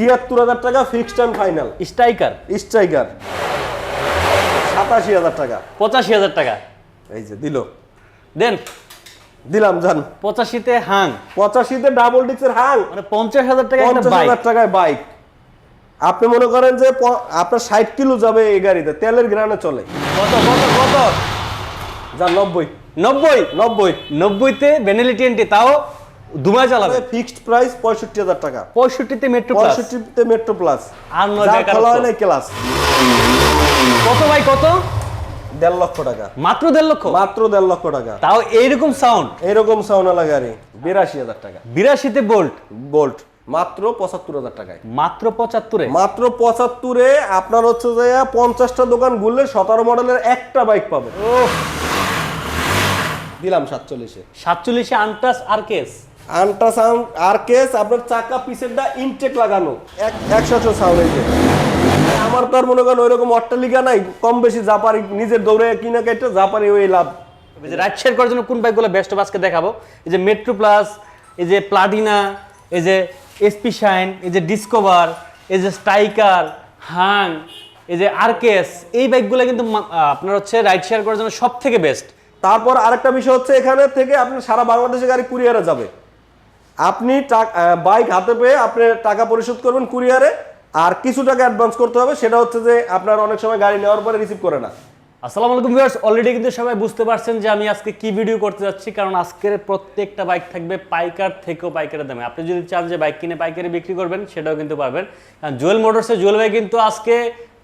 ছিয়াত্তর হাজার টাকা fixed and final striker. Striker. সাতাশি হাজার টাকা। পঁচাশি হাজার টাকা। এই যে দিল। দেন। দিলাম জান। পঁচাশিতে হাং। পঁচাশিতে ডাবল ডিক্সের হাং। মানে পঞ্চাশ হাজার টাকা পঞ্চাশ হাজার টাকায় বাইক আপনি মনে করেন যে আপনার ষাট কিলো যাবে এই গাড়িতে তেলের গ্রানে চলে। কত কত কত? যা নব্বই। নব্বই? নব্বই। নব্বইতে বেনেলিটি এনটি তাও দুমায় চালাবে? ফিক্সড প্রাইস পঁয়ষট্টি হাজার টাকা। পঁয়ষট্টিতে মেট্রো প্লাস পঁয়ষট্টিতে মেট্রো প্লাস আর নয় খেলা হয় নাই ক্লাস। কত ভাই কত? দেড় লক্ষ টাকা। মাত্র দেড় লক্ষ? মাত্র দেড় লক্ষ টাকা। তাও এইরকম সাউন্ড এরকম সাউনালা গাড়ি। বিরাশি হাজার টাকা। বিরাশিতে বোল্ট বোল্ট মাত্র পঁচাত্তর হাজার টাকায়। মাত্র পঁচাত্তরে? মাত্র পঁচাত্তরে আপনার হচ্ছে যে পঞ্চাশটা দোকান ঘুরলে সতেরো মডেলের একটা বাইক পাবে। দিলাম সাতচল্লিশে। সাতচল্লিশে আনটাস আর কেস আল্ট্রাসাউন্ড আর কেস আপনার চাকা পিসেরটা ইনটেক লাগানো। এক একশো সাউন্ড এই আমার তো আর মনে করেন ওইরকম অট্টালিকা নাই কম বেশি যা পারি নিজের দৌড়ে কিনা কেটে যা পারি ওই লাভ। এই যে রাইড শেয়ার করার জন্য কোন বাইকগুলো বেস্ট আজকে দেখাবো? এই যে মেট্রো প্লাস এই যে প্লাটিনা এই যে এসপি শাইন এই যে ডিসকভার এই যে স্ট্রাইকার হাং এই যে আরকেস এই বাইকগুলো কিন্তু আপনার হচ্ছে রাইড শেয়ার করার জন্য সব থেকে বেস্ট তারপর আরেকটা বিষয় হচ্ছে এখানে থেকে আপনি সারা বাংলাদেশে গাড়ি কুরিয়ারে যাবে। আপনি বাইক হাতে পেয়ে আপনি টাকা পরিশোধ করবেন কুরিয়ারে আর কিছু টাকা অ্যাডভান্স করতে হবে সেটা হচ্ছে যে আপনার অনেক সময় গাড়ি নেওয়ার পরে রিসিভ করে না। আসসালামু আলাইকুম ভিউয়ার্স অলরেডি কিন্তু সবাই বুঝতে পারছেন যে আমি আজকে কি ভিডিও করতে যাচ্ছি কারণ আজকের প্রত্যেকটা বাইক থাকবে পাইকার থেকেও পাইকারের দামে। আপনি যদি চান যে বাইক কিনে পাইকারি বিক্রি করবেন সেটাও কিন্তু পারবেন কারণ জুয়েল মোটরসে জুয়েল ভাই কিন্তু আজকে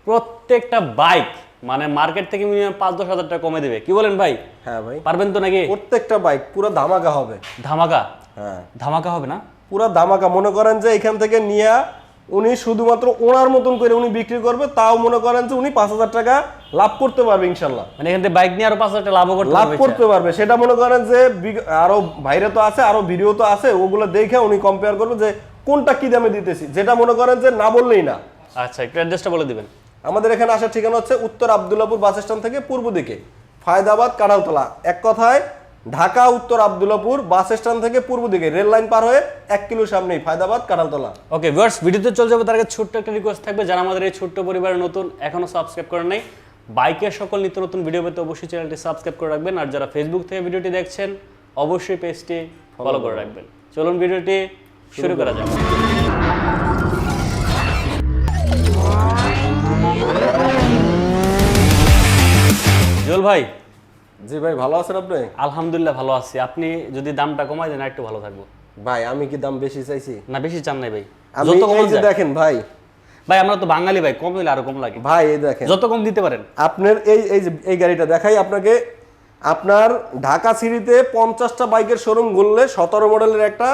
প্রত্যেকটা বাইক মানে মার্কেট থেকে মিনিমাম পাঁচ দশ হাজার টাকা কমে দেবে। কি বলেন ভাই? হ্যাঁ ভাই। পারবেন তো নাকি? প্রত্যেকটা বাইক পুরো ধামাকা হবে। ধামাকা। হ্যাঁ। ধামাকা হবে না? পুরো ধামাকা। মনে করেন যে এখান থেকে নিয়ে উনি শুধুমাত্র ওনার মতন করে উনি বিক্রি করবে তাও মনে করেন যে উনি পাঁচ হাজার টাকা লাভ করতে পারবে ইনশাল্লাহ। মানে এখান থেকে বাইক নিয়ে আরও পাঁচ হাজার টাকা লাভও করতে লাভ করতে পারবে। সেটা মনে করেন যে আরও বাইরে তো আছে আরও ভিডিও তো আছে ওগুলো দেখে উনি কম্পেয়ার করবে যে কোনটা কি দামে দিতেছি। যেটা মনে করেন যে না বললেই না। আচ্ছা একটু অ্যাড্রেসটা বলে দিবেন। আমাদের এখানে আসার ঠিকানা হচ্ছে উত্তর আবদুল্লাপুর বাস স্ট্যান্ড থেকে পূর্ব দিকে ফায়দাবাদ কাড়ালতলা এক কথায় ঢাকা উত্তর আবদুল্লাপুর বাস স্ট্যান্ড থেকে পূর্ব দিকে রেল লাইন পার হয়ে এক কিলো সামনেই ফায়দাবাদ কাড়ালতলা ওকে ভিউয়ার্স ভিডিওতে চলে যাব তার আগে ছোট্ট একটা রিকোয়েস্ট থাকবে। যারা আমাদের এই ছোট্ট পরিবারের নতুন এখনও সাবস্ক্রাইব করেন নাই বাইকের সকল নিত্য নতুন ভিডিও পেতে অবশ্যই চ্যানেলটি সাবস্ক্রাইব করে রাখবেন। আর যারা ফেসবুক থেকে ভিডিওটি দেখছেন অবশ্যই পেজটি ফলো করে রাখবেন। চলুন ভিডিওটি শুরু করা যাক। জল ভাই জি ভাই ভালো আছেন আপনি? আলহামদুলিল্লাহ ভালো আছি। আপনি যদি দামটা কমাই দেন একটু ভালো থাকব। ভাই আমি কি দাম বেশি চাইছি? না বেশি চান নাই ভাই। যত কম দেখেন ভাই। ভাই আমরা তো বাঙালি ভাই কম হইলে আরও কম লাগে। ভাই এই দেখেন। যত কম দিতে পারেন। আপনার এই এই যে এই গাড়িটা দেখাই আপনাকে। আপনার ঢাকা সিটিতে পঞ্চাশটা বাইকের শোরুম ঘুরলে সতেরো মডেলের একটা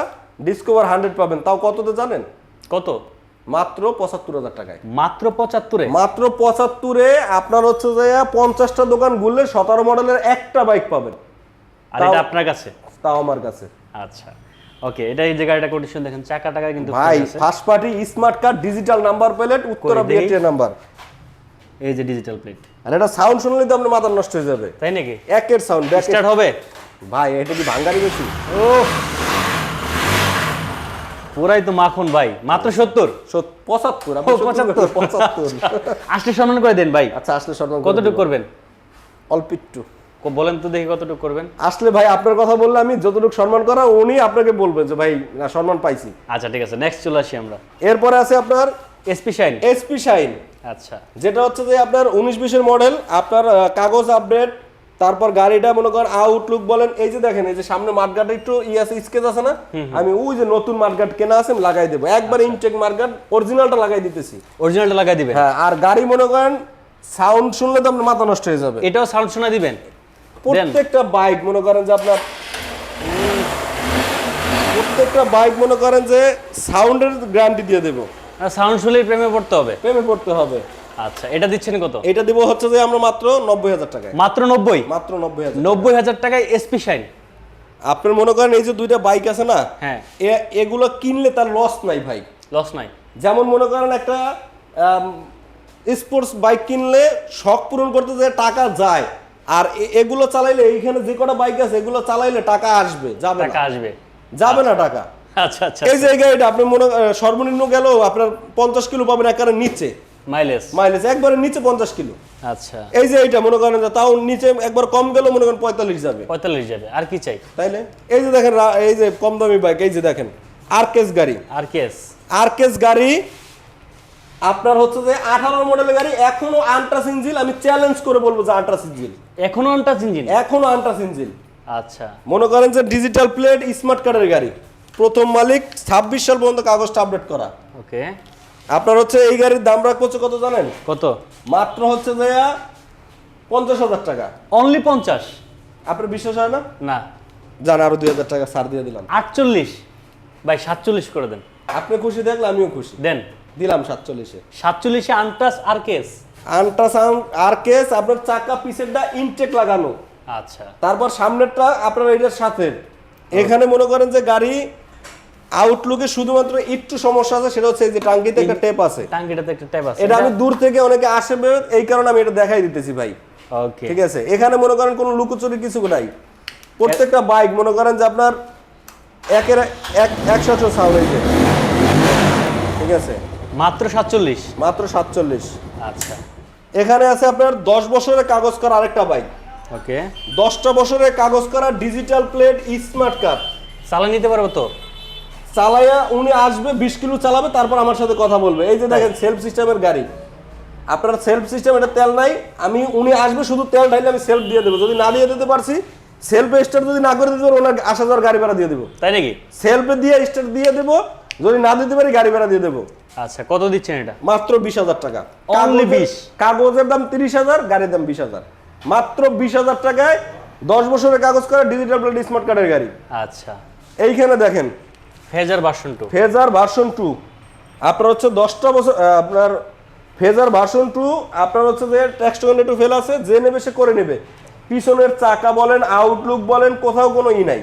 ডিসকভার হান্ড্রেড পাবেন। তাও কততে জানেন? কত? মাত্র পঁচাত্তর হাজার টাকায়। মাত্র পঁচাত্তরে? মাত্র পঁচাত্তরে আপনার হচ্ছে যে পঞ্চাশটা দোকান ঘুরলে সতেরো মডেলের একটা বাইক পাবেন। আর এটা আপনার কাছে? তাও আমার কাছে। আচ্ছা। ওকে এটা এই যে গাড়িটা কন্ডিশন দেখেন চাকা টাকায় কিন্তু ভাই first party smart card digital number plate Uttara বিএটিএ number এই যে ডিজিটাল প্লেট আর এটা সাউন্ড শুনলে তো আপনার মাথা নষ্ট হয়ে যাবে। তাই নাকি? একের সাউন্ড ব্যাকের স্টার্ট হবে? ভাই এটা কি ভাঙ্গারি বেশি? ও পুরাই তো মাখন ভাই মাত্র সত্তর? পঁচাত্তর পঁচাত্তর। পঁচাত্তর। আসলে সম্মান করে দেন ভাই। আচ্ছা আসলে সম্মান কতটুকু করবেন? অল্প একটু। বলেন তো দেখি কতটুকু করবেন। আসলে ভাই আপনার কথা বললে আমি যতটুকু সম্মান করা উনি আপনাকে বলবেন যে ভাই না সম্মান পাইছি। আচ্ছা ঠিক আছে নেক্সট চলে আসি আমরা। এরপরে আছে আপনার এসপি শাইন এসপি শাইন আচ্ছা। যেটা হচ্ছে যে আপনার উনিশ বিশের মডেল আপনার কাগজ আপডেট তারপর গাড়িটা মনে করেন আউটলুক বলেন এই যে দেখেন এই যে সামনে মাঠগাট একটু ই আছে স্কেচ আছে না? আমি ওই যে নতুন মাঠগাট কেনা আছে লাগাই দেবো। একবার ইনটেক মাঠগাট অরিজিনালটা লাগাই দিতেছি। অরিজিনালটা লাগাই দিবেন? হ্যাঁ আর গাড়ি মনে করেন সাউন্ড শুনলে তো আপনার মাথা নষ্ট হয়ে যাবে। এটাও সাউন্ড শোনা দিবেন? প্রত্যেকটা বাইক মনে করেন যে আপনার প্রত্যেকটা বাইক মনে করেন যে সাউন্ডের গ্যারান্টি দিয়ে দেবো। সাউন্ড শুনলেই প্রেমে পড়তে হবে। প্রেমে পড়তে হবে। আচ্ছা এটা দিচ্ছেন কত? এটা দিব হচ্ছে যে আমরা মাত্র নব্বই হাজার টাকায়। মাত্র নব্বই? মাত্র নব্বই হাজার নব্বই হাজার টাকায় এসপি শাইন। আপনার মনে করেন এই যে দুইটা বাইক আছে না হ্যাঁ। এগুলো কিনলে তার লস নাই ভাই। লস নাই। যেমন মনে করেন একটা স্পোর্টস বাইক কিনলে শখ পূরণ করতে যে টাকা যায় আর এগুলো চালাইলে এইখানে যে কটা বাইক আছে এগুলো চালাইলে টাকা আসবে যাবে টাকা আসবে। যাবে না টাকা। আচ্ছা আচ্ছা এই যে গাড়িটা আপনি মনে সর্বনিম্ন গেলেও আপনার পঞ্চাশ কিলো পাবেন একেবারে নিচে। মাইলেজ মাইলেজ একবারে নিচে পঞ্চাশ কিলো। আচ্ছা। এই যে এইটা মনে করেন তাও নিচে একবার কম গেলেও মনে করেন পঁয়তাল্লিশ যাবে। পঁয়তাল্লিশ যাবে আর কি চাই? তাইলে? এই যে দেখেন এই যে কম দামি বাইক এই যে দেখেন আরকেস গাড়ি। আর কেস আরকেস গাড়ি আপনার হচ্ছে যে আঠারো মডেলের গাড়ি এখনও আন্ট্রাস ইঞ্জিল আমি চ্যালেঞ্জ করে বলব যে আন্ট্রাস ইঞ্জিল এখনও আনটাচ ইঞ্জিন এখনও আন্ট্রাস ইঞ্জিল আচ্ছা। মনে করেন যে ডিজিটাল প্লেট স্মার্ট কার্ডের গাড়ি। প্রথম মালিক ছাব্বিশ সাল পর্যন্ত কাগজটা আপডেট করা। ওকে আপনার হচ্ছে এই গাড়ির দাম রাখব কত জানেন? কত? মাত্র হচ্ছে যে পঞ্চাশ হাজার টাকা। অনলি পঞ্চাশ? আপনার বিশ্বাস হয় না? না। জান আরও দুই হাজার টাকা ছাড় দিয়ে দিলাম। আটচল্লিশ? ভাই সাতচল্লিশ করে দেন। আপনি খুশি দেখলে আমিও খুশি। দেন। দিলাম সাতচল্লিশে। সাতচল্লিশে আনটাস আর কেস। আল্ট্রাসাউন্ড আর কেস আপনার চাকা পিছেরটা ইনটেক লাগানো। আচ্ছা। তারপর সামনেরটা আপনার এটার সাথে। এখানে মনে করেন যে গাড়ি আউটলুকে শুধুমাত্র একটু সমস্যা আছে সেটা হচ্ছে এই যে টাঙ্কিতে একটা টেপ আছে। টাঙ্কিটাতে একটা ট্যাব আছে এটা আমি দূর থেকে অনেকে আসবে এই কারণে আমি এটা দেখাই দিতেছি ভাই। ওকে ঠিক আছে? এখানে মনে করেন কোনো লুকোচুরি কিছু নাই। প্রত্যেকটা বাইক মনে করেন যে আপনার একের এক একশো সাউন্ড যে। ঠিক আছে? মাত্র সাতচল্লিশ। মাত্র সাতচল্লিশ। আচ্ছা। এখানে আছে আপনার দশ বছরের কাগজ করা আরেকটা বাইক ওকে দশটা বছরের কাগজ করা ডিজিটাল প্লেট স্মার্ট কার্ড চালা নিতে পারব তো? চালাইয়া উনি আসবে বিশ কিলো চালাবে তারপর আমার সাথে কথা বলবে। এই যে দেখেন সেলফ সিস্টেমের গাড়ি। আপনার সেলফ সিস্টেম এটা তেল নাই আমি উনি আসবে শুধু তেল ঢাইলে আমি সেলফ দিয়ে দেবো। যদি না দিয়ে দিতে পারছি সেলফ স্টার্ট যদি না করে দিতে পারি ওনার আসা যাওয়ার গাড়ি ভাড়া দিয়ে দেবো। তাই নাকি? সেলফে দিয়ে স্টার্ট দিয়ে দেবো যদি না দিতে পারি গাড়ি ভাড়া দিয়ে দেবো। আচ্ছা কত দিচ্ছেন এটা? মাত্র বিশ হাজার টাকা। কাগজের- 20 কাগজের দাম তিরিশ হাজার গাড়ির দাম বিশ হাজার। মাত্র বিশ হাজার টাকায় দশ বছরের কাগজ করা ডিজিটাল প্লেট স্মার্ট কার্ডের গাড়ি। আচ্ছা। এইখানে দেখেন Fazer version two. Fazer version two. আপনার হচ্ছে দশটা বছর আহ, আপনার ফেজার ভার্সন টু আপনার হচ্ছে যে ট্যাক্স একটু ফেল আছে যে নেবে সে করে নেবে। পিছনের চাকা বলেন আউটলুক বলেন কোথাও কোনো ই নাই।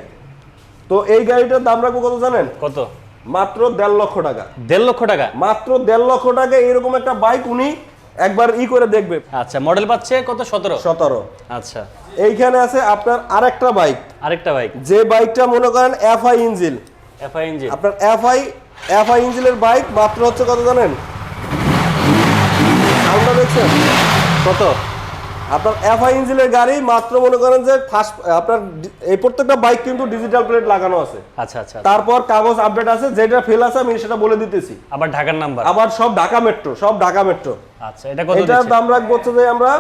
তো এই গাড়িটার দাম রাখব কত জানেন? কত? মাত্র দেড় লক্ষ টাকা। দেড় লক্ষ টাকা? মাত্র দেড় লক্ষ টাকা এরকম একটা বাইক উনি একবার ই করে দেখবে। আচ্ছা মডেল পাচ্ছে কত? সতেরো? সতেরো। আচ্ছা। এইখানে আছে আপনার আরেকটা বাইক আরেকটা বাইক যে বাইকটা মনে করেন এফআই ইঞ্জিল এফআই ইঞ্জিন আপনার এফআই এফআই ইঞ্জিনের বাইক মাত্র হচ্ছে কত জানেন? সাউন্ডটা দেখছেন? কত? আপনার এফআই ইঞ্জিনের গাড়ি মাত্র মনে করেন যে ফার্স্ট আপনার এই প্রত্যেকটা বাইক কিন্তু ডিজিটাল প্লেট লাগানো আছে। আচ্ছা আচ্ছা। তারপর কাগজ আপডেট আছে যেটা ফেল আছে আমি সেটা বলে দিতেছি। আবার ঢাকার নাম্বার আবার সব ঢাকা মেট্রো সব ঢাকা মেট্রো আচ্ছা এটা কত এটার দাম রাখব হচ্ছে যে আমরা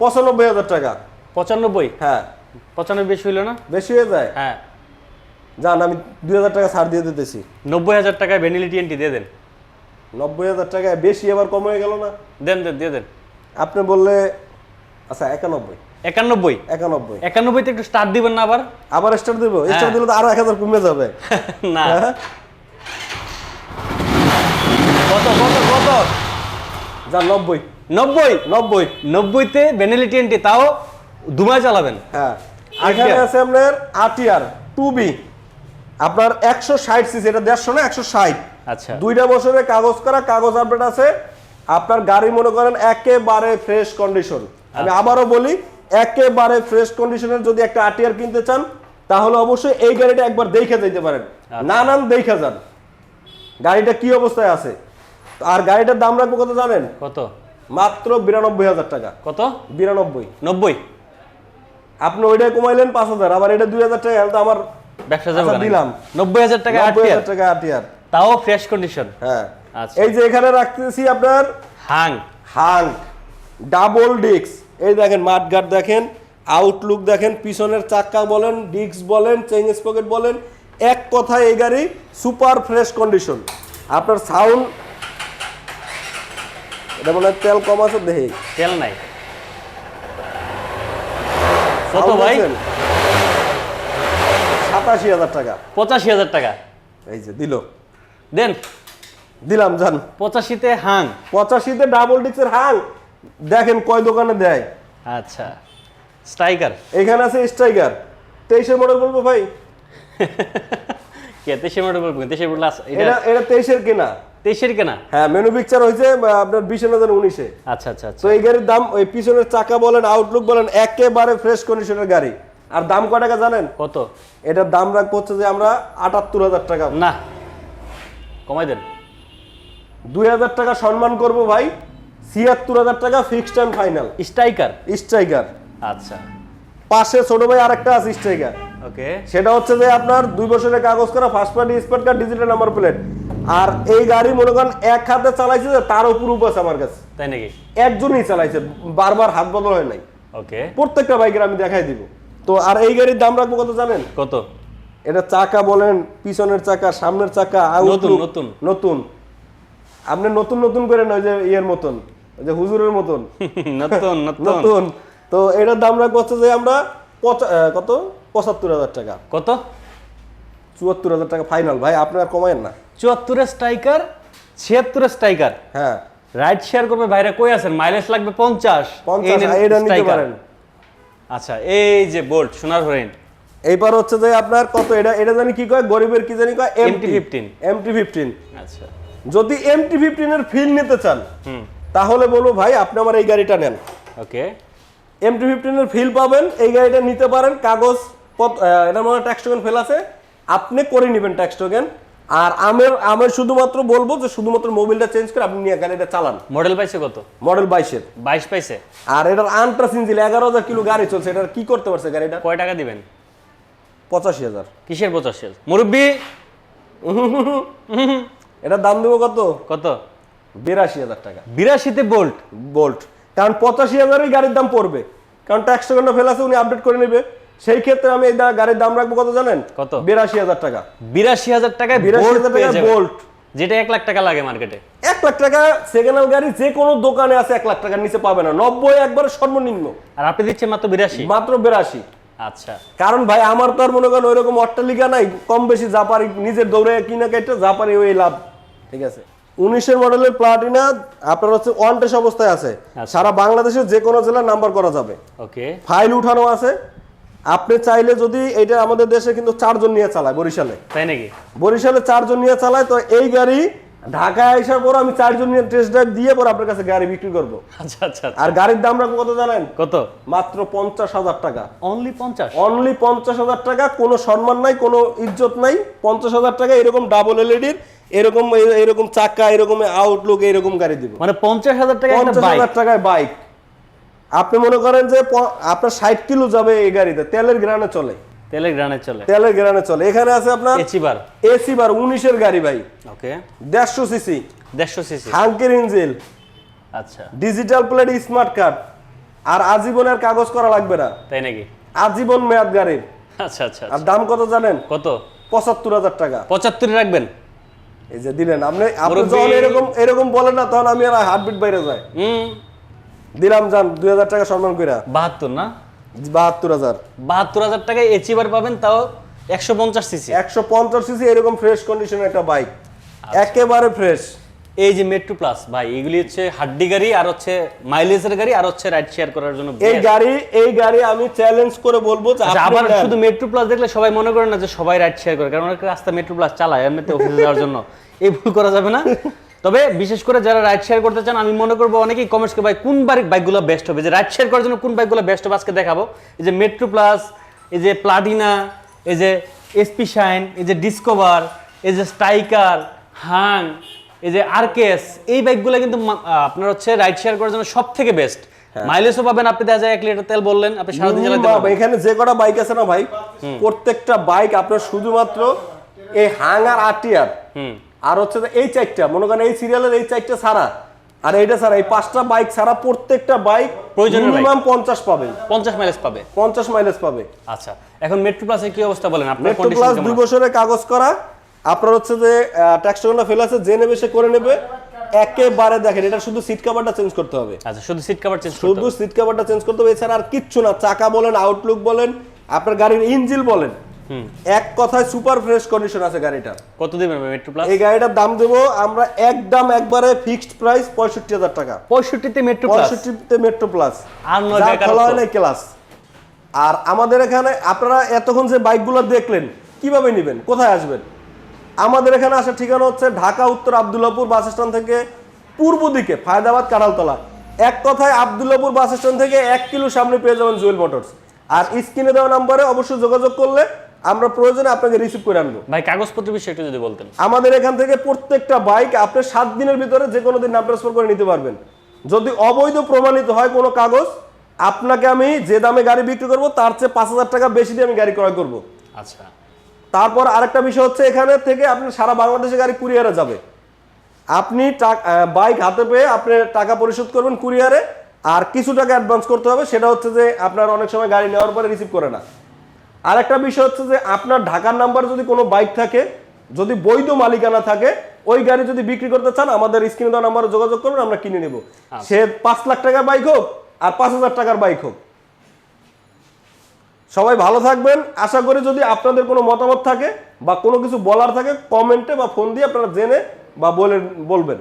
পঁচানব্বই হাজার টাকা। পঁচানব্বই? হ্যাঁ। পঁচানব্বই বেশি হইল না? বেশি হয়ে যায়? হ্যাঁ। জান আমি দুই হাজার টাকা ছাড় দিয়ে দিতেছি। নব্বই হাজার টাকায় ভ্যানিলিটি এন্টি দিয়ে দেন। নব্বই হাজার টাকায় বেশি এবার কম হয়ে গেল না? দেন দেন দিয়ে দেন। আপনি বললে আচ্ছা একানব্বই। একানব্বই? একানব্বই। একানব্বইতে একটু স্টার্ট দিবেন না আবার? আবার স্টার দেবো? স্টার দিলে তো আরও এক হাজার কমে যাবে। না। হ্যাঁ? কত কত কত? যা নব্বই। নব্বই? নব্বই। নব্বইতে ভ্যানিলিটি এন্টি তাও দুমায় চালাবেন। হ্যাঁ। এখানে? আছে আপনার আটিয়ার টু বি। আপনার একশো ষাট সিসি এটা দেড়শো না একশো ষাট। আচ্ছা। দুইটা বছরের কাগজ করা কাগজ আপডেট আছে। আপনার গাড়ি মনে করেন একেবারে ফ্রেশ কন্ডিশন আমি আচ্ছা। আবারও বলি একেবারে ফ্রেশ কন্ডিশনের যদি একটা আটিয়ার কিনতে চান তাহলে অবশ্যই এই গাড়িটা একবার দেখে যেতে পারেন। নানান দেখে যান। গাড়িটা কি অবস্থায় আছে? আর গাড়িটার দাম রাখব কত জানেন? কত? মাত্র বিরানব্বই হাজার টাকা। কত? বিরানব্বই। নব্বই। আপনি ওইটাই কমাইলেন পাঁচ হাজার আবার এটা দুই হাজার টাকা তো আমার ব্যবসা যাবে আচ্ছা, দিলাম। নব্বই হাজার টাকা নব্বই আটটিয়ার হাজার টাকা আটিয়ার তাও ফ্রেশ কন্ডিশন হ্যাঁ। আচ্ছা। এই যে এখানে রাখতেছি আপনার? হাং। হাং। ডাবল ডিক্স এই দেখেন মাঠঘাট দেখেন আউটলুক দেখেন পিছনের চাক্কা বলেন ডিক্স বলেন চেঞ্জ পকেট বলেন এক কথায় এই গাড়ি সুপার ফ্রেশ কন্ডিশন আপনার সাউন্ড এটা মনে হয় তেল কম আছে দেখি। তেল নাই। কত ভাই। সাতাশি হাজার টাকা। পঁচাশি হাজার টাকা। এই যে দিল। দেন। দিলাম জান। পঁচাশিতে হাং। পঁচাশিতে ডাবল ডিক্সের হাং। দেখেন কয় দোকানে দেয়। আচ্ছা। স্ট্রাইকার। এখানে আছে স্ট্রাইকার। তেইশের মডেল বলব ভাই? কে তেইশের মডেল বলবেন তেইশের মডেল এটা এটা এটা তেইশের কেনা। তেইশের কেনা? হ্যাঁ মেনু পিকচার হয়েছে আপনার বিশ হাজার উনিশে। আচ্ছা আচ্ছা আচ্ছা। তো এই গাড়ির দাম ওই পিছনের চাকা বলেন আউটলুক বলেন একেবারে ফ্রেশ কন্ডিশনের গাড়ি। আর দাম কয় টাকা জানেন? কত? এটার দাম রাখব হচ্ছে যে আমরা আটাত্তর হাজার টাকা। না। কমাই দেন। দুই হাজার টাকা সম্মান করব ভাই ছিয়াত্তর হাজার টাকা fixed and final striker? Striker. আচ্ছা। পাশে ছোট ভাই আরেকটা আছে স্ট্রাইকার। ওকে। সেটা হচ্ছে যে আপনার দুই বছরের কাগজ করা first party spot card digital number plate আর এই গাড়ি মনে করেন এক হাতে চালাইছে যে তার উপর উপাস আমার কাছে। তাই নাকি? একজনই চালাইছে বারবার হাত বদল হয় নাই। ওকে। প্রত্যেকটা বাইকের আমি দেখাই দিব। তো আর এই গাড়ির দাম রাখব কত জানেন? কত? এটা চাকা বলেন পিছনের চাকা সামনের চাকা outlook, নতুন। নতুন। আপনি নতুন নতুন করে নয় যে ইয়ের মতন যে হুজুরের মতন। নতুন নতুন। নতুন। তো এটার দাম রাখব হচ্ছে যে আমরা কত? পঁচাত্তর হাজার টাকা। কত? চুয়াত্তর হাজার টাকা ফাইনাল ভাই আপনার কমায়েন না। চুয়াত্তরের স্ট্রাইকার ছিয়াত্তরের স্ট্রাইকার। হ্যাঁ। রাইড শেয়ার করবে ভাইরা কই আছেন? মাইলেজ লাগবে পঞ্চাশ। পঞ্চাশ এটা নিতে পারেন। আচ্ছা এই যে বোল্ট সোনার হরিণ। এইবার হচ্ছে যে আপনার কত এটা এটা জানি কি কয় গরিবের কি জানি কয় এমটি MT-15 এমটি ফিফটিন আচ্ছা। যদি এমটি ফিফটিনের ফিল নিতে চান হুম। তাহলে বলব ভাই আপনি আমার এই গাড়িটা নেন। ওকে। এমটি ফিফটিনের ফিল পাবেন এই গাড়িটা নিতে পারেন কাগজ এটার মধ্যে ট্যাক্স টোকেন ফেল আছে। আপনি করে নেবেন ট্যাক্স টোকেন আর আমের আমের শুধুমাত্র বলব যে শুধুমাত্র মোবিলটা চেঞ্জ করে আপনি নিয়ে গাড়িটা চালান। মডেল পাইছে কত? মডেল বাইশের। বাইশ পাইছে? আর এটার আন্ট্রাস ইঞ্জিল এগারো হাজার কিলো গাড়ি চলছে এটার কি করতে পারছে গাড়িটা? কয় টাকা দিবেন? পঁচাশি হাজার। কিসের পঁচাশি মুরব্বী! এটার দাম দেবো কত? কত? বিরাশি হাজার টাকা। বিরাশিতে বোল্ট বোল্ট কারণ পঁচাশি হাজারই গাড়ির দাম পড়বে। কারণ ট্যাক্স ফেল আছে উনি আপডেট করে নেবে। সেই ক্ষেত্রে আমি এই গাড়ির দাম রাখব কত জানেন? কত? বিরাশি হাজার টাকা। বিরাশি হাজার টাকায় 82,000 বোল্ট পেয়ে টাকায় যাবেন। বোল্ট। যেটা এক লাখ টাকা লাগে মার্কেটে এক লাখ টাকা সেকেন্ড হ্যান্ড গাড়ি যে কোনো দোকানে আছে এক লাখ টাকার নিচে পাবে না। নব্বই একবারে সর্বনিম্ন। আর আপনি দিচ্ছেন মাত্র বিরাশি? মাত্র বেরাশি। আচ্ছা। কারণ ভাই আমার তো আর মনে করেন ওইরকম অট্টালিকা নাই। কম বেশি যা পারি নিজের দৌড়ে কিনা কেটে যা পারি ওই লাভ। ঠিক আছে? উনিশের মডেলের প্লাটিনা আপনার হচ্ছে ওয়ান টেস অবস্থায় আছে। আচ্ছা। সারা বাংলাদেশের যে কোনো জেলার নাম্বার করা যাবে। ওকে ফাইল উঠানো আছে। আপনি চাইলে যদি এটা আমাদের দেশে কিন্তু চারজন নিয়ে চালায় বরিশালে। তাই নাকি? বরিশালে চারজন নিয়ে চালায় তো এই গাড়ি ঢাকায় আসার পর আমি চারজন নিয়ে টেস্ট ড্রাইভ দিয়ে পর আপনার কাছে গাড়ি বিক্রি করব। আচ্ছা আচ্ছা আচ্ছা। আর গাড়ির দাম রাখব কত জানেন? কত? মাত্র পঞ্চাশ হাজার টাকা। অনলি পঞ্চাশ? অনলি পঞ্চাশ হাজার টাকা কোনো সম্মান নাই কোনো ইজ্জত নাই পঞ্চাশ হাজার টাকা এরকম ডাবল এলইডির এরকম এরকম চাকা এরকম আউটলুক এরকম গাড়ি দিব। মানে পঞ্চাশ হাজার টাকা পঞ্চাশ বাইক হাজার টাকায় বাইক আপনি মনে করেন যে আপনার ষাট কিলো যাবে এই গাড়িতে তেলের গ্রানে চলে। তেলের গ্রানে চলে। তেলের গ্রানে চলে। এখানে আছে আপনার এচিবার এসি বার উনিশের গাড়ি ভাই। ওকে। দেড়শো সিসি। দেড়শো সিসি। হাঙ্কের ইঞ্জিল আচ্ছা। Digital plate smart card. আর আজীবনের কাগজ করা লাগবে না। তাই নাকি? আজীবন মেয়াদ গাড়ির। আচ্ছা আচ্ছা আর দাম কত জানেন? কত? পঁচাত্তর হাজার টাকা। পঁচাত্তরে রাখবেন? এই যে দিলেন আপনি আপনি যখন এরকম এরকম বলেন না তখন আমি আর হার্টবিট বাইরে যায় হুম। দিলাম যান দুই হাজার টাকা সম্মান কইরা। বাহাত্তর না? বাহাত্তর হাজার। বাহাত্তর হাজার টাকায় এচিবার পাবেন তাও একশো পঞ্চাশ সিসি একশো পঞ্চাশ সিসি এরকম ফ্রেশ কন্ডিশনের একটা বাইক আচ্ছা। একেবারে ফ্রেশ এই যে মেট্রো প্লাস ভাই এগুলি হচ্ছে হাড্ডি গাড়ি আর হচ্ছে মাইলেজের গাড়ি আর হচ্ছে রাইড শেয়ার করার জন্য এই গাড়ি এই গাড়ি আমি চ্যালেঞ্জ করে বলব যে আচ্ছা, আবার শুধু মেট্রো প্লাস দেখলে সবাই মনে করে না যে সবাই রাইড শেয়ার করে কারণ অনেক রাস্তা মেট্রো প্লাস চালায় এমনিতে অফিসে যাওয়ার জন্য। এই ভুল করা যাবে না? তবে বিশেষ করে যারা রাইড শেয়ার করতে চান আমি মনে করব অনেকেই কমেন্টস করে ভাই কোন বাইক বাইকগুলো বেস্ট হবে? যে রাইড শেয়ার করার জন্য কোন বাইকগুলো বেস্ট হবে আজকে দেখাবো। এই যে মেট্রো প্লাস এই যে প্লাটিনা এই যে এসপি শাইন এই যে ডিসকভার এই যে স্ট্রাইকার হাং এই যে আরকেএস এই বাইকগুলো কিন্তু আপনার হচ্ছে রাইড শেয়ার করার জন্য সব থেকে বেস্ট মাইলেজও পাবেন আপনি দেখা যায় এক লিটার তেল বললেন আপনি সারাদিন চালাতে পারবেন। এখানে যে কটা বাইক আছে না ভাই প্রত্যেকটা বাইক আপনার শুধুমাত্র এই হাং আর আরটিআর হুম। আর হচ্ছে এই চারটা মনে করেন এই সিরিয়ালের এই চারটা ছাড়া আর এইটা ছাড়া এই পাঁচটা বাইক ছাড়া প্রত্যেকটা বাইক প্রয়োজনীয় bike। মিনিমাম পঞ্চাশ পাবে। পঞ্চাশ মাইলেজ পাবে? পঞ্চাশ মাইলেজ পাবে। আচ্ছা এখন মেট্রো প্লাসের কি অবস্থা বলেন? আপনার মেট্রো প্লাস দুই আছে? বছরের কাগজ করা আপনার হচ্ছে যে ট্যাক্স টোকেনটা ফেল আছে যে নেবে সে করে নেবে। একেবারে দেখেন এটা শুধু সিট কাভারটা চেঞ্জ করতে হবে। আচ্ছা শুধু সিট কভার চেঞ্জ শুধু সিট কাভারটা চেঞ্জ করতে হবে এছাড়া আর কিচ্ছু না। চাকা বলেন আউটলুক বলেন আপনার গাড়ির ইঞ্জিল বলেন এক কথায় সুপার ফ্রেশ কন্ডিশন আছে গাড়িটা কত দিবেন মেট্রো প্লাস এই গাড়িটার দাম দেবো আমরা একদম একবারে ফিক্সড প্রাইস পঁয়ষট্টি হাজার টাকা। পঁয়ষট্টিতে মেট্রো প্লাস পঁয়ষট্টিতে মেট্রো প্লাস আর নয় খোলা হয় তো। নাই ক্লাস আর আমাদের এখানে আপনারা এতক্ষণ যে বাইকগুলো দেখলেন কীভাবে নেবেন? কোথায় আসবেন? আমাদের এখানে আসার ঠিকানা হচ্ছে ঢাকা উত্তর আবদুল্লাপুর বাস স্ট্যান্ড থেকে পূর্ব দিকে ফায়দাবাদ কাঁড়ালতলা এক কথায় আবদুল্লাপুর বাস স্ট্যান্ড থেকে এক কিলো সামনে পেয়ে যাবেন জুয়েল মোটরস। আর স্ক্রিনে দেওয়া নাম্বারে অবশ্যই যোগাযোগ করলে আমরা প্রয়োজনে আপনাকে রিসিভ করে আনব। ভাই কাগজপত্র বিষয়ে একটু যদি বলতেন। আমাদের এখান থেকে প্রত্যেকটা বাইক আপনি সাত দিনের ভিতরে যে কোনো দিন নাম ট্রান্সফার করে নিতে পারবেন। যদি অবৈধ প্রমাণিত হয় কোনো কাগজ আপনাকে আমি যে দামে গাড়ি বিক্রি করব তার চেয়ে পাঁচ হাজার টাকা বেশি দিয়ে আমি গাড়ি ক্রয় করব। আচ্ছা। তারপর আরেকটা বিষয় হচ্ছে এখানে থেকে আপনি সারা বাংলাদেশে গাড়ি কুরিয়ারে যাবে। আপনি বাইক হাতে পেয়ে আপনি টাকা পরিশোধ করবেন কুরিয়ারে আর কিছু টাকা অ্যাডভান্স করতে হবে সেটা হচ্ছে যে আপনার অনেক সময় গাড়ি নেওয়ার পরে রিসিভ করে না। আরেকটা বিষয় হচ্ছে যে আপনার ঢাকার নাম্বার যদি কোনো বাইক থাকে যদি বৈধ মালিকানা থাকে ওই গাড়ি যদি বিক্রি করতে চান আমাদের স্ক্রিনে দেওয়া নাম্বারে যোগাযোগ করবেন আমরা কিনে নেব। সে পাঁচ লাখ টাকার বাইক হোক আর পাঁচ হাজার টাকার বাইক হোক। সবাই ভালো থাকবেন। আশা করি যদি আপনাদের কোনো মতামত থাকে বা কোনো কিছু বলার থাকে কমেন্টে বা ফোন দিয়ে আপনারা জেনে বা বলে বলবেন।